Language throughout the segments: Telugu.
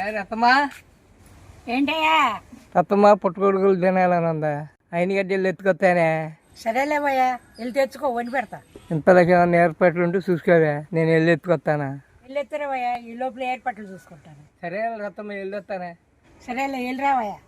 ఏ రత్తమ్మా ఏంటయ్యా? రత్తమ్మ పుట్టుకొడుకులు తినాలని ఉందా అయిన గడ్డలు ఎత్తుకొస్తానే. సరేలేవయ్యా వెళ్ళి తెచ్చుకో వండి పెడతా. ఇంతలోకి ఏమన్నా ఏర్పాట్లు ఉంటే చూసుకోవే నేను వెళ్ళి ఎత్తుకొస్తానా. వెళ్ళి ఎత్తురావయ్యా ఈ లోపల ఏర్పాట్లు చూసుకుంటాను. సరే రత్తమ్మ వెళ్ళి వస్తానే సరేలే వెళ్ళి రావయ్యా.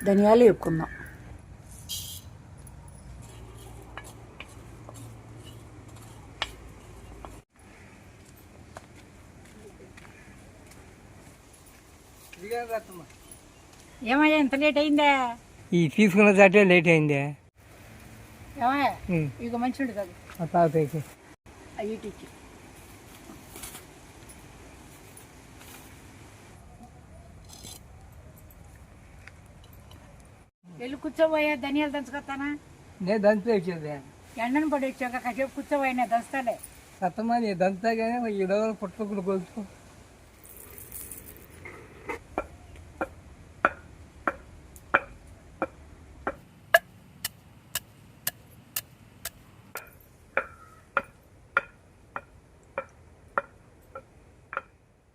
ధనియాలు రత్తమ్మ ఏమయ్యా ఇంత లేట్ అయిందా? ఈ తీసుకున్న చాటే లేట్ అయిందే. ఏమయ్యా ఇక మంచిది కాదు. ఆ తాతయ్యకి అయ్యిటికి వెళ్ళి కూర్చోబోయా ధనియాలు దంచుకొస్తానా? నేను దంచే వచ్చిందే ఎండను పడి వచ్చాక కాసేపు కూర్చోబోయా నేను దంచుతాలే. రత్తమ్మ నీ దంతా ఈ రోజు పుట్టుకొడుకు కొలుసు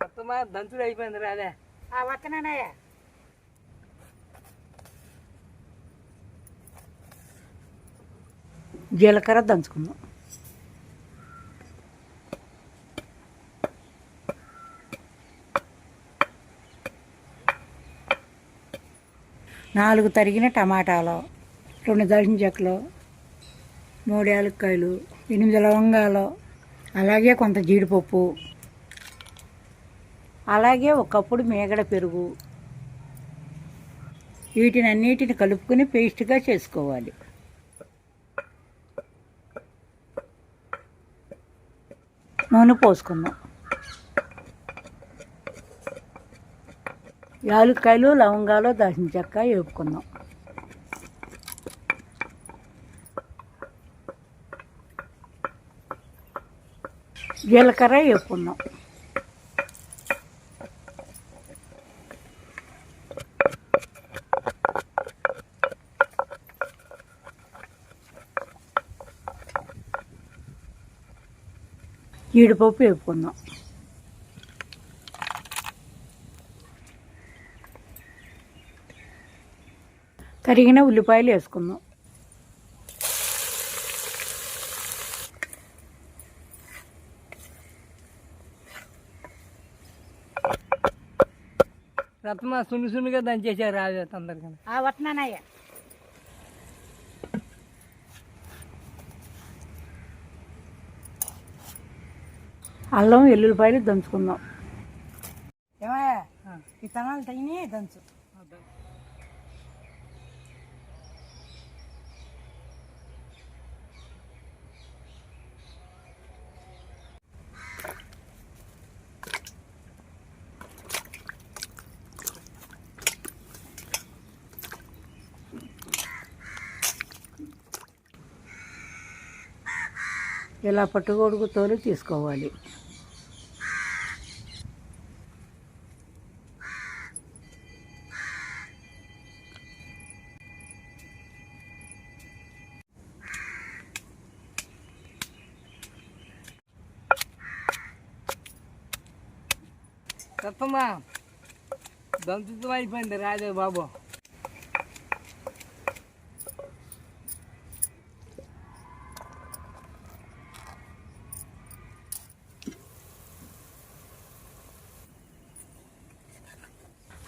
రత్తమ్మ దంచుడు అయిపోయింది రాదే ఆ వత్తనానయ్యా జీలకర్ర దంచుకుందాం. నాలుగు తరిగిన టమాటాలు రెండు దాల్చిన చెక్కలు మూడు యాలక్కాయలు ఎనిమిది లవంగాలు అలాగే కొంత జీడిపప్పు అలాగే ఒకప్పుడు మేగడ పెరుగు. వీటిని అన్నిటిని కలుపుకొని పేస్ట్గా చేసుకోవాలి. నూనె పోసుకుందాం. యాలక్కాయలు లవంగాలు దాల్చిన చెక్క వేపుకుందాం. జీలకర్ర వేపుకుందాం. జీడిపప్పు వేపుకుందాం. తరిగిన ఉల్లిపాయలు వేసుకుందాం. రత్తమ్మ సున్ను సున్నుగా దంచేసారు రాదే తొందరగా ఆ వస్తున్నానయ్యా అల్లం వెల్లుల్లిపాయలు దంచుకుందాం. ఏమయ్యా? విత్తనాలు తగిన దంచు. ఇలా పట్టుకొడుకు తోలు తీసుకోవాలి. సత్తమ్మా. దంతుతం అయిపోయింది రాజే బాబు.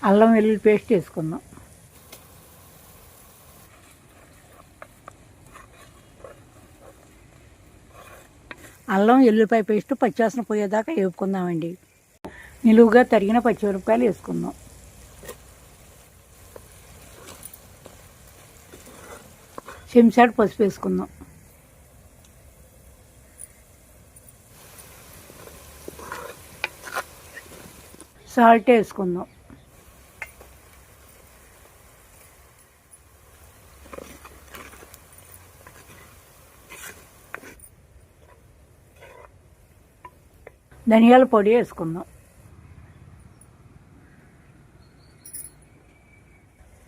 అల్లం వెల్లుల్లి పేస్ట్ వేసుకుందాం. అల్లం ఎల్లుపాయ పేస్ట్ పచ్చివాసన పోయేదాకా వేపుకుందామండి. నిలువుగా తరిగిన పచ్చిమిరపకాయలు వేసుకుందాం. చెంచాడు పసుపు వేసుకుందాం. సాల్ట్ వేసుకుందాం. ధనియాల పొడి వేసుకుందాం.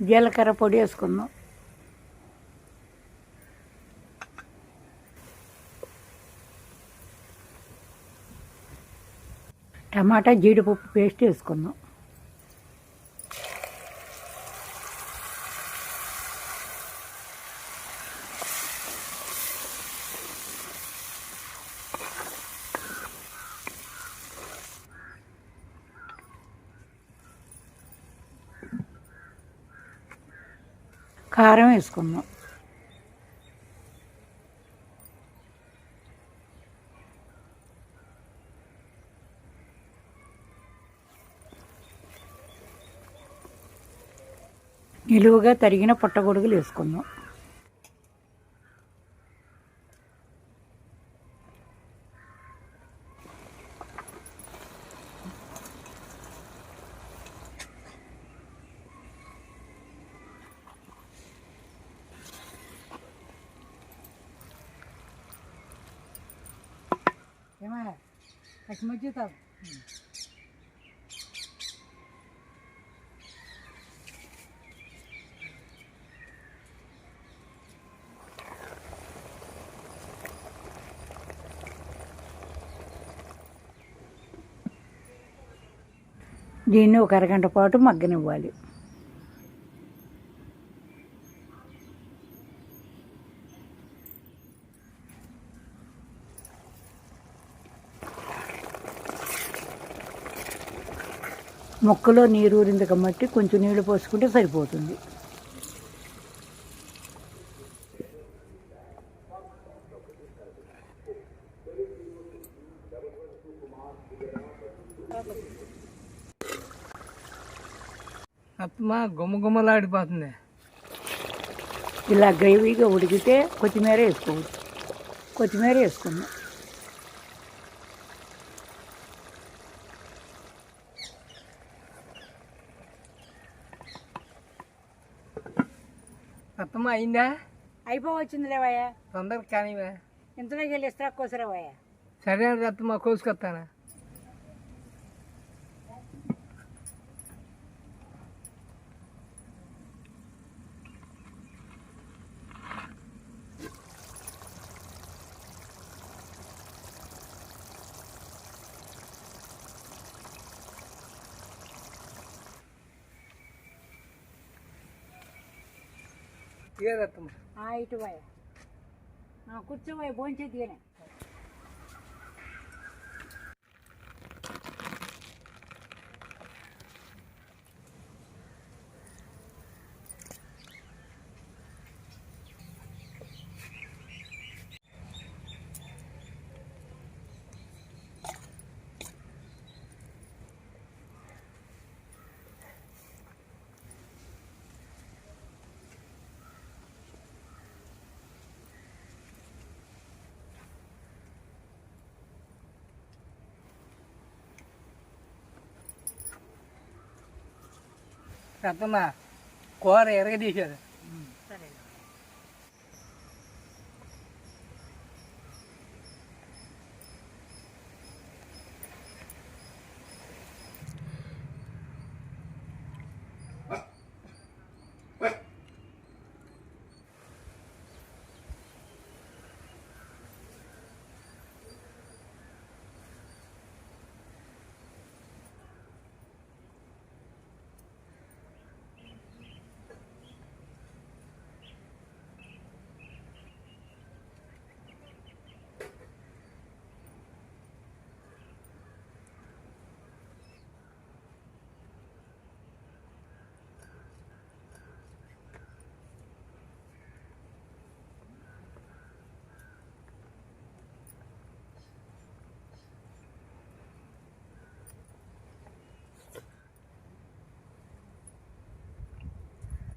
జీలకర్ర పొడి వేసుకుందాం. టమాటా జీడిపప్పు పేస్ట్ వేసుకుందాం. కారం వేసుకుందాం. నిలువుగా తరిగిన పుట్టగొడుగులు వేసుకుందాం. ఏమా పచ్చిమిర్చి తాగు దీన్ని ఒక అరగంట పాటు మగ్గనివ్వాలి. మొక్కలో నీరు ఊరింది కాబట్టి కొంచెం నీళ్ళు పోసుకుంటే సరిపోతుంది. అత్తమా గుమ్మ గుమ్మలాడిపోతుంది. ఇలా గ్రేవీగా ఉడికితే కొత్తిమీర వేసుకోవచ్చు. కొత్తిమీర వేసుకుందాం. అత్తమా అయిందా అయిపోవచ్చింది లేవయ్యా తొందరగా కానివా ఇంతలోకి వెళ్ళి ఇస్తా కోసరావయ్యా? సరే అత్తమా కోసుకొస్తానా? ఇదేదత్తమ్మా ఇటు పోయా కూర్చోవయ్య భోంచేది కానీ అత్తమ్మా కూర ఎరగదీశారు సరే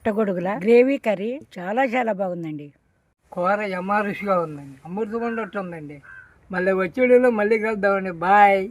పుట్టగొడుగుల గ్రేవీ కర్రీ చాలా చాలా బాగుందండి. కూర యమారుషిగా ఉందండి. అమృతం ఉన్నట్టు ఉందండి. మళ్ళీ వచ్చేటిలో మళ్ళీ కలుద్దామండి. బాయ్.